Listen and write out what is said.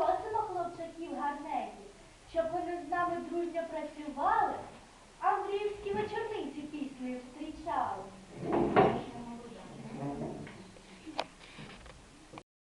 просимо хлопчаків гарненьких, щоб вони з нами дружньо працювали.